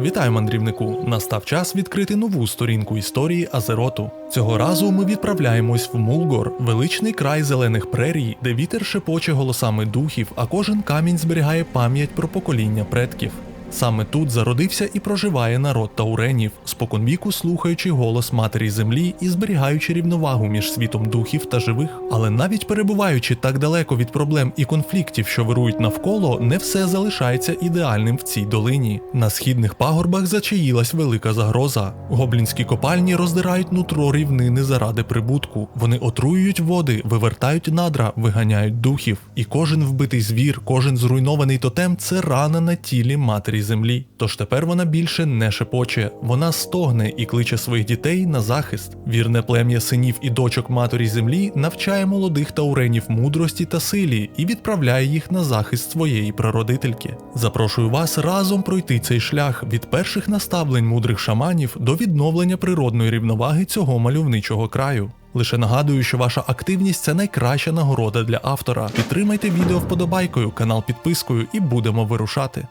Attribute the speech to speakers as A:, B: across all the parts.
A: Вітаю, мандрівнику! Настав час відкрити нову сторінку історії Азероту. Цього разу ми відправляємось в Мулгор, величний край зелених прерій, де вітер шепоче голосами духів, а кожен камінь зберігає пам'ять про покоління предків. Саме тут зародився і проживає народ тауренів, споконвіку слухаючи голос матері землі і зберігаючи рівновагу між світом духів та живих. Але навіть перебуваючи так далеко від проблем і конфліктів, що вирують навколо, не все залишається ідеальним в цій долині. На східних пагорбах зачаїлась велика загроза. Гоблінські копальні роздирають нутро рівнини заради прибутку. Вони отруюють води, вивертають надра, виганяють духів. І кожен вбитий звір, кожен зруйнований тотем це рана на тілі матері землі. Тож тепер вона більше не шепоче, вона стогне і кличе своїх дітей на захист. Вірне плем'я синів і дочок матері землі навчає молодих тауренів мудрості та силі і відправляє їх на захист своєї прародительки. Запрошую вас разом пройти цей шлях від перших наставлень мудрих шаманів до відновлення природної рівноваги цього мальовничого краю. Лише нагадую, що ваша активність це найкраща нагорода для автора. Підтримайте відео вподобайкою, канал підпискою і будемо вирушати.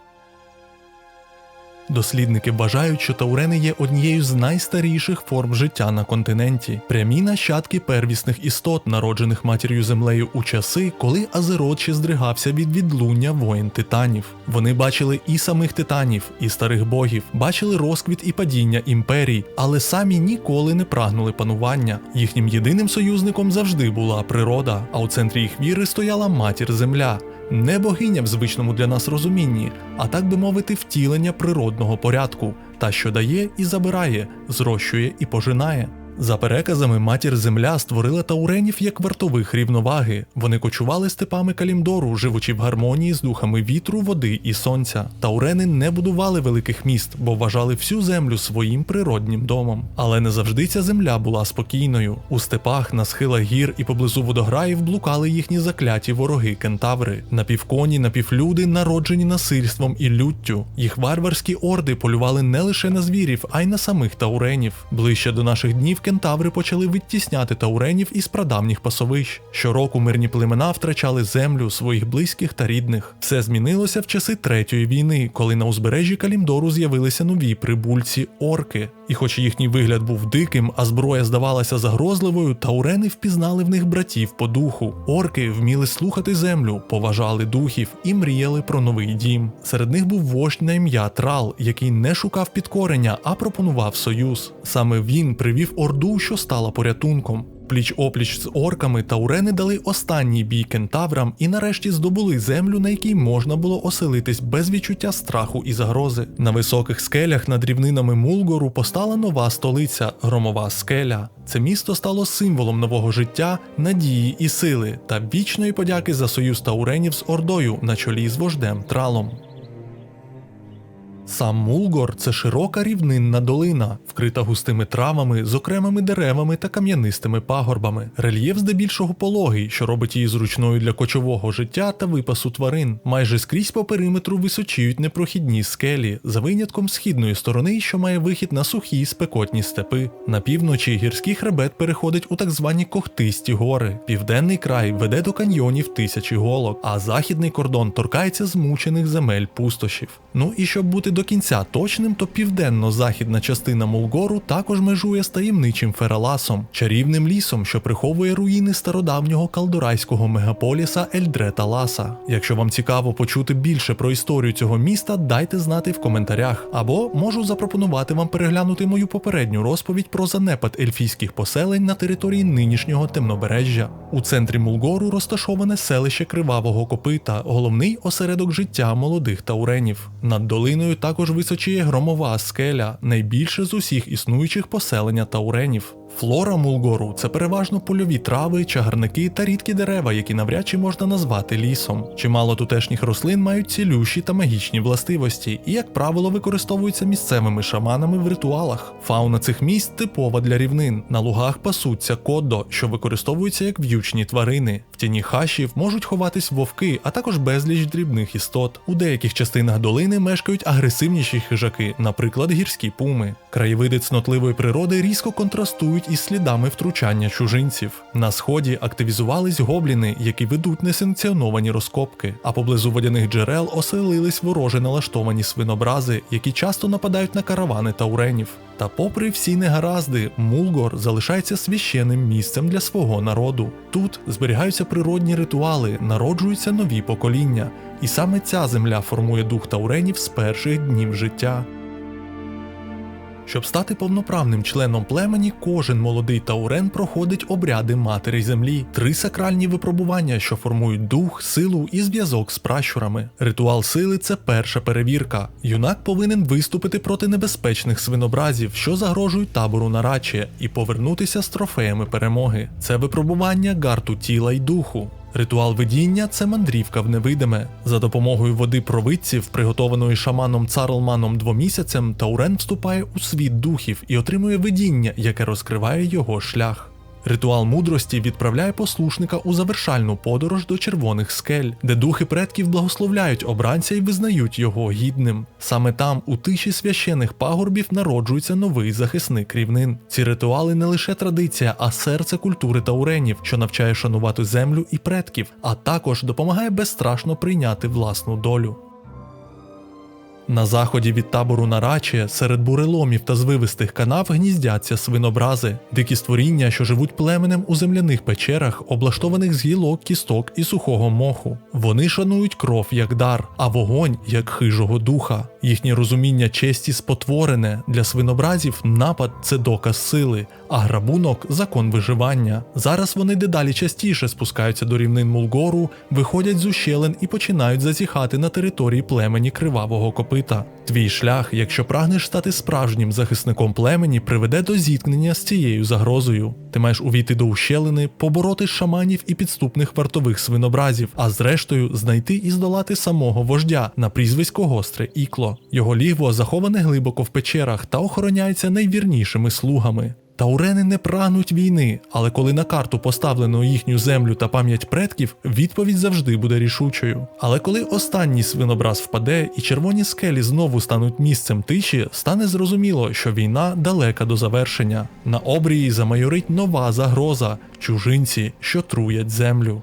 A: Дослідники вважають, що таурени є однією з найстаріших форм життя на континенті, прямі нащадки первісних істот, народжених матір'ю землею у часи, коли Азерот ще здригався від відлуння воїн титанів. Вони бачили і самих титанів, і старих богів, бачили розквіт і падіння імперій, але самі ніколи не прагнули панування. Їхнім єдиним союзником завжди була природа, а у центрі їх віри стояла матір земля. Не богиня в звичному для нас розумінні, а так би мовити, втілення природного порядку, та що дає і забирає, зрощує і пожинає. За переказами, матір земля створила тауренів як вартових рівноваги. Вони кочували степами Калімдору, живучи в гармонії з духами вітру, води і сонця. Таурени не будували великих міст, бо вважали всю землю своїм природнім домом. Але не завжди ця земля була спокійною. У степах, на схилах гір і поблизу водограїв блукали їхні закляті вороги кентаври, напівконі, напівлюди, народжені насильством і люттю. Їх варварські орди полювали не лише на звірів, а й на самих тауренів. Ближче до наших днів кентаври почали відтісняти тауренів із прадавніх пасовищ. Щороку мирні племена втрачали землю своїх близьких та рідних. Все змінилося в часи третьої війни, коли на узбережжі Калімдору з'явилися нові прибульці орки. І хоч їхній вигляд був диким, а зброя здавалася загрозливою, таурени впізнали в них братів по духу. Орки вміли слухати землю, поважали духів і мріяли про новий дім. Серед них був вождь на ім'я Трал, який не шукав підкорення, а пропонував союз. Саме він привів орду, що стала порятунком. Пліч опліч з орками таурени дали останній бій кентаврам і нарешті здобули землю, на якій можна було оселитись без відчуття страху і загрози. На високих скелях над рівнинами Мулгору постала нова столиця громова скеля. Це місто стало символом нового життя, надії і сили та вічної подяки за союз тауренів з Ордою на чолі з вождем Тралом. Сам Мулгор це широка рівнинна долина, вкрита густими травами, з окремими деревами та кам'янистими пагорбами. Рельєф здебільшого пологий, що робить її зручною для кочового життя та випасу тварин. Майже скрізь по периметру височіють непрохідні скелі, за винятком східної сторони, що має вихід на сухі спекотні степи. На півночі гірський хребет переходить у так звані когтисті гори. Південний край веде до каньйонів тисячі голок, а західний кордон торкається змучених земель пустошів. Ну і щоб бути до кінця точним, то південно-західна частина Мулгору також межує з таємничим Фераласом, чарівним лісом, що приховує руїни стародавнього калдурайського мегаполіса Ельдрета Ласа. Якщо вам цікаво почути більше про історію цього міста, дайте знати в коментарях, або можу запропонувати вам переглянути мою попередню розповідь про занепад ельфійських поселень на території нинішнього темнобережжя. У центрі Мулгору розташоване селище Кривавого Копита, головний осередок життя молодих тауренів. Над долиною також височіє громова скеля, найбільше з усіх існуючих поселення тауренів. Флора Мулгору це переважно польові трави, чагарники та рідкі дерева, які навряд чи можна назвати лісом. Чимало тутешніх рослин мають цілющі та магічні властивості, і, як правило, використовуються місцевими шаманами в ритуалах. Фауна цих місць типова для рівнин. На лугах пасуться коддо, що використовуються як в'ючні тварини. В тіні хашів можуть ховатись вовки, а також безліч дрібних істот. У деяких частинах долини мешкають агресивніші хижаки, наприклад, гірські пуми. Краєвиди цнотливої природи різко контрастують із слідами втручання чужинців. На сході активізувались гобліни, які ведуть несанкціоновані розкопки, а поблизу водяних джерел оселились вороже налаштовані свинобрази, які часто нападають на каравани тауренів. Та попри всі негаразди, Мулгор залишається священним місцем для свого народу. Тут зберігаються природні ритуали, народжуються нові покоління, і саме ця земля формує дух тауренів з перших днів життя. Щоб стати повноправним членом племені, кожен молодий таурен проходить обряди матері землі, три сакральні випробування, що формують дух, силу і зв'язок з пращурами. Ритуал сили це перша перевірка. Юнак повинен виступити проти небезпечних свинобразів, що загрожують табору нарачі, і повернутися з трофеями перемоги. Це випробування гарту тіла й духу. Ритуал видіння це мандрівка в невидиме. За допомогою води провидців, приготованої шаманом Царлманом двомісяцем, Таурен вступає у світ духів і отримує видіння, яке розкриває його шлях. Ритуал мудрості відправляє послушника у завершальну подорож до червоних скель, де духи предків благословляють обранця і визнають його гідним. Саме там, у тиші священих пагорбів, народжується новий захисник рівнин. Ці ритуали не лише традиція, а серце культури тауренів, що навчає шанувати землю і предків, а також допомагає безстрашно прийняти власну долю. На заході від табору Нарачі серед буреломів та звивистих канав гніздяться свинобрази, дикі створіння, що живуть племенем у земляних печерах, облаштованих з гілок, кісток і сухого моху. Вони шанують кров як дар, а вогонь як хижого духа. Їхнє розуміння честі спотворене для свинобразів напад це доказ сили, а грабунок закон виживання. Зараз вони дедалі частіше спускаються до рівнин Мулгору, виходять з ущелин і починають зазіхати на території племені кривавого копита. Твій шлях, якщо прагнеш стати справжнім захисником племені, приведе до зіткнення з цією загрозою. Ти маєш увійти до ущелини, побороти шаманів і підступних вартових свинобразів, а зрештою знайти і здолати самого вождя на прізвисько гостре ікло. Його лігво заховане глибоко в печерах та охороняється найвірнішими слугами. Таурени не прагнуть війни, але коли на карту поставлено їхню землю та пам'ять предків, відповідь завжди буде рішучою. Але коли останній свинобраз впаде і червоні скелі знову стануть місцем тиші, стане зрозуміло, що війна далека до завершення. На обрії замайорить нова загроза чужинці, що труять землю.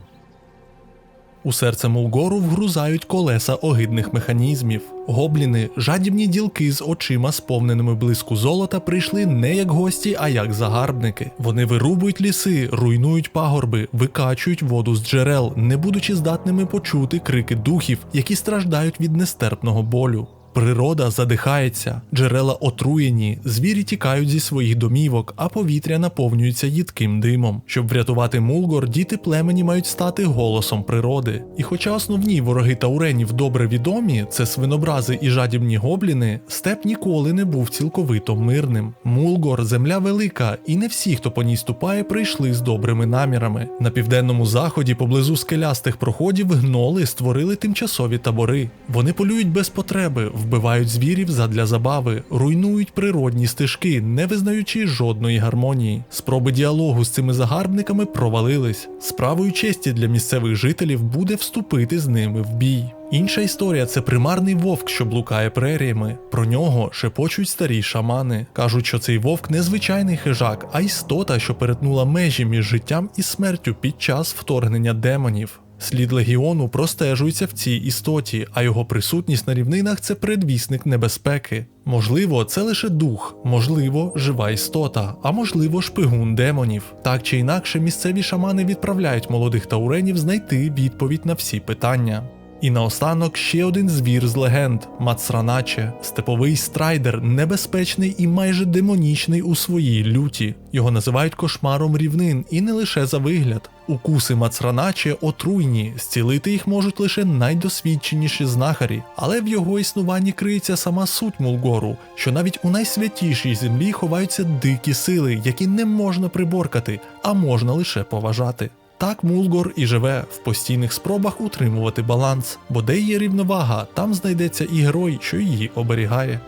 A: У серце Молгору вгрузають колеса огидних механізмів. Гобліни, жадібні ділки з очима, сповненими блиску золота, прийшли не як гості, а як загарбники. Вони вирубують ліси, руйнують пагорби, викачують воду з джерел, не будучи здатними почути крики духів, які страждають від нестерпного болю. Природа задихається, джерела отруєні, звірі тікають зі своїх домівок, а повітря наповнюється їдким димом. Щоб врятувати Мулгор, діти племені мають стати голосом природи. І хоча основні вороги тауренів добре відомі, це свинобрази і жадібні гобліни, степ ніколи не був цілковито мирним. Мулгор земля велика, і не всі, хто по ній ступає, прийшли з добрими намірами. На південному заході, поблизу скелястих проходів, гноли створили тимчасові табори. Вони полюють без потреби вбивають звірів задля забави, руйнують природні стежки, не визнаючи жодної гармонії. Спроби діалогу з цими загарбниками провалились. Справою честі для місцевих жителів буде вступити з ними в бій. Інша історія це примарний вовк, що блукає преріями. Про нього шепочуть старі шамани. Кажуть, що цей вовк не звичайний хижак, а істота, що перетнула межі між життям і смертю під час вторгнення демонів. Слід легіону простежується в цій істоті, а його присутність на рівнинах це предвісник небезпеки. Можливо, це лише дух, можливо, жива істота, а можливо, шпигун демонів. Так чи інакше, місцеві шамани відправляють молодих тауренів знайти відповідь на всі питання. І наостанок ще один звір з легенд Мацраначе, степовий страйдер, небезпечний і майже демонічний у своїй люті. Його називають кошмаром рівнин, і не лише за вигляд. Укуси Мацраначе отруйні, зцілити їх можуть лише найдосвідченіші знахарі, але в його існуванні криється сама суть Мулгору, що навіть у найсвятішій землі ховаються дикі сили, які не можна приборкати, а можна лише поважати. Так Мулгор і живе в постійних спробах утримувати баланс, бо де є рівновага, там знайдеться і герой, що її оберігає.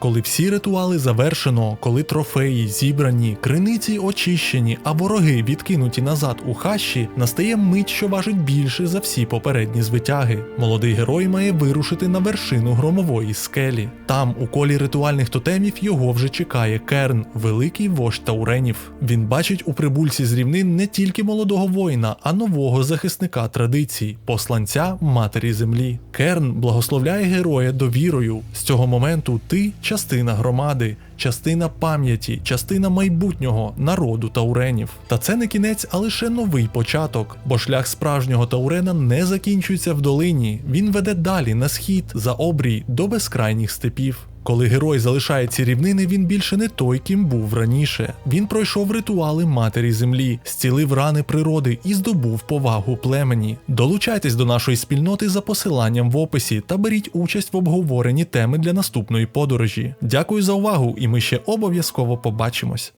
A: Коли всі ритуали завершено, коли трофеї зібрані, криниці очищені, а вороги відкинуті назад у хащі, настає мить, що важить більше за всі попередні звитяги. Молодий герой має вирушити на вершину громової скелі. Там, у колі ритуальних тотемів, його вже чекає Керн, великий вождь тауренів. Він бачить у прибульці з рівнин не тільки молодого воїна, а нового захисника традицій, посланця матері землі. Керн благословляє героя довірою. З цього моменту ти частина громади, частина пам'яті, частина майбутнього народу тауренів. Та це не кінець, а лише новий початок, бо шлях справжнього таурена не закінчується в долині. Він веде далі на схід за обрій до безкрайніх степів. Коли герой залишає ці рівнини, він більше не той, ким був раніше. Він пройшов ритуали матері землі, зцілив рани природи і здобув повагу племені. Долучайтесь до нашої спільноти за посиланням в описі та беріть участь в обговоренні теми для наступної подорожі. Дякую за увагу, і ми ще обов'язково побачимось.